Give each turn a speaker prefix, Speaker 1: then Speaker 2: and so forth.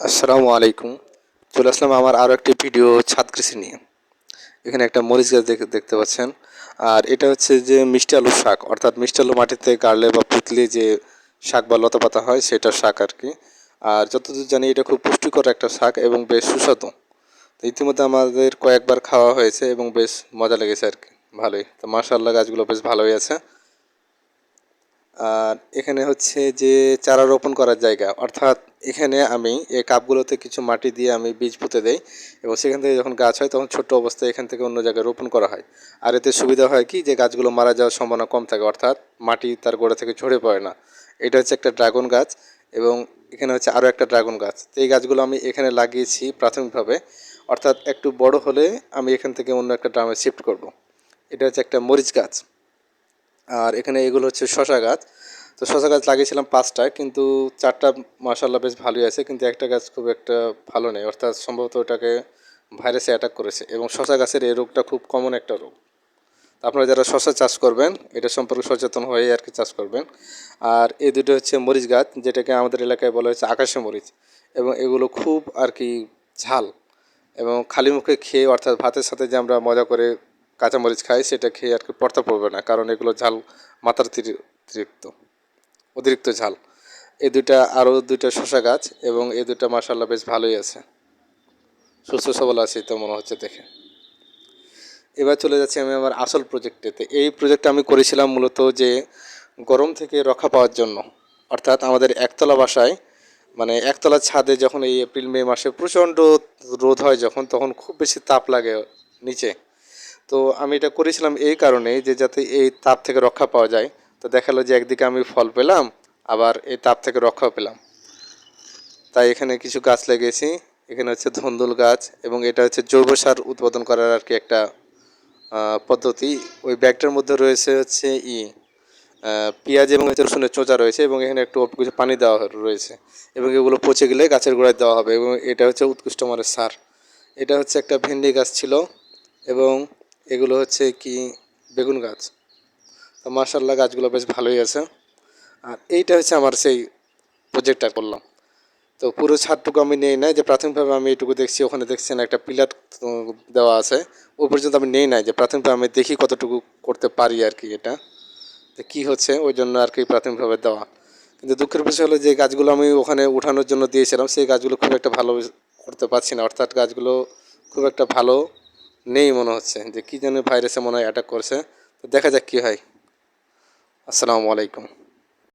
Speaker 1: আসসালামু আলাইকুম। চলে আসলাম আমার আরও একটি ভিডিও ছাদ কৃষি নিয়ে। এখানে একটা মরিচ গাছ দেখে দেখতে পাচ্ছেন। আর এটা হচ্ছে যে মিষ্টি আলুর শাক। অর্থাৎ মিষ্টি আলু মাটিতে গাড়লে বা পুতলে যে শাক বা লতা পাতা হয় সেটার শাক আর কি। আর যতদূর জানি এটা খুব পুষ্টিকর একটা শাক এবং বেশ সুস্বাদু। তো ইতিমধ্যে আমাদের কয়েকবার খাওয়া হয়েছে এবং বেশ মজা লেগেছে আর কি। ভালোই। তো মার্শাল্লাহ গাছগুলো বেশ ভালোই আছে। আর এখানে হচ্ছে যে চারা রোপণ করার জায়গা। অর্থাৎ এখানে আমি এই কাপগুলোতে কিছু মাটি দিয়ে আমি বীজ পুঁতে দেই এবং সেখান থেকে যখন গাছ হয় তখন ছোট্ট অবস্থায় এখান থেকে অন্য জায়গায় রোপণ করা হয়। আর এতে সুবিধা হয় কি? যে গাছগুলো মারা যাওয়ার সম্ভাবনা কম থাকে, অর্থাৎ মাটি তার গোড়া থেকে ঝরে পড়ে না। এটা হচ্ছে একটা ড্রাগন গাছ এবং এখানে হচ্ছে আরও একটা ড্রাগন গাছ। তো এই গাছগুলো আমি এখানে লাগিয়েছি প্রাথমিকভাবে। অর্থাৎ একটু বড় হলে আমি এখান থেকে অন্য একটা ড্রামে শিফট করব। এটা হচ্ছে একটা মরিচ গাছ। আর এখানে এগুলো হচ্ছে শশা গাছ। তো শশা গাছ লাগিয়েছিলাম পাঁচটা, কিন্তু চারটা মাসাল্লাহ বেশ ভালোই আছে, কিন্তু একটা গাছ খুব একটা ভালো নেই। অর্থাৎ সম্ভবত ওটাকে ভাইরাসে অ্যাটাক করেছে এবং শশা গাছের এই রোগটা খুব কমন একটা রোগ। আপনারা যারা শশা চাষ করবেন, এটা সম্পর্কে সচেতন হয়ে আর কি চাষ করবেন। আর এই দুটো হচ্ছে মরিচ গাছ, যেটাকে আমাদের এলাকায় বলা হচ্ছে আকাশে মরিচ। এবং এগুলো খুব আর কি ঝাল এবং খালি মুখে খেয়ে, অর্থাৎ ভাতের সাথে যে আমরা মজা করে কাঁচামরিচ খাই, সেটা খেয়ে আর কি পড়তে পড়বে না, কারণ এগুলো ঝাল মাথার অতিরিক্ত অতিরিক্ত ঝাল। এই দুইটা, আরও দুইটা শশা গাছ এবং এই দুটা মাসাল্লাহ বেশ ভালোই আছে। সুস্থ সবল আছে তো মনে হচ্ছে দেখে। এবার চলে যাচ্ছি আমি আমার আসল প্রজেক্টেতে এই প্রজেক্টটা আমি করেছিলাম মূলত যে গরম থেকে রক্ষা পাওয়ার জন্য। অর্থাৎ আমাদের একতলা বাসায় মানে একতলা ছাদে যখন এই এপ্রিল, মে মাসে প্রচণ্ড রোদ হয় যখন, তখন খুব বেশি তাপ লাগে নিচে। তো আমি এটা করেছিলাম এই কারণে যে যাতে এই তাপ থেকে রক্ষা পাওয়া যায়। তো দেখাল যে একদিকে আমি ফল পেলাম, আবার এই তাপ থেকে রক্ষাও পেলাম। তাই এখানে কিছু গাছ লাগিয়েছি, এখানে হচ্ছে ধন্দুল গাছ এবং এটা হচ্ছে জৈব সার উৎপাদন করার আর কি একটা পদ্ধতি। ওই ব্যাগটার মধ্যে রয়েছে হচ্ছে ই পেঁয়াজ এবং হচ্ছে রসুনের চোঁচা রয়েছে এবং এখানে একটু অল্প কিছু পানি দেওয়া রয়েছে এবং এগুলো পচে গেলে গাছের গোড়ায় দেওয়া হবে এবং এটা হচ্ছে উৎকৃষ্ট মানের সার। এটা হচ্ছে একটা ভেন্ডি গাছ ছিল এবং এগুলো হচ্ছে কি বেগুন গাছ। তো মার্শাল্লাহ গাছগুলো বেশ ভালোই আছে। আর এইটা হচ্ছে আমার সেই প্রজেক্টটা করলাম। তো পুরো ছাদটুকু আমি নেই নাই, যে প্রাথমিকভাবে আমি এইটুকু দেখছি, ওখানে দেখছেন একটা পিলার দেওয়া আছে। ওই পর্যন্ত আমি নেই নাই, যে প্রাথমিকভাবে আমি দেখি কতটুকু করতে পারি আর কি এটা। তো কী হচ্ছে, ওই জন্য আর কি প্রাথমিকভাবে দেওয়া। কিন্তু দুঃখের বিষয় হলো যে গাছগুলো আমি ওখানে উঠানোর জন্য দিয়েছিলাম, সেই গাছগুলো খুব একটা ভালো করতে পারছি না। অর্থাৎ গাছগুলো খুব একটা ভালো নেই মনে হচ্ছে, যে কী যেন ভাইরাসে মনে হয় অ্যাটাক করছে। তো দেখা যাক কী হয়। আসসালামু আলাইকুম।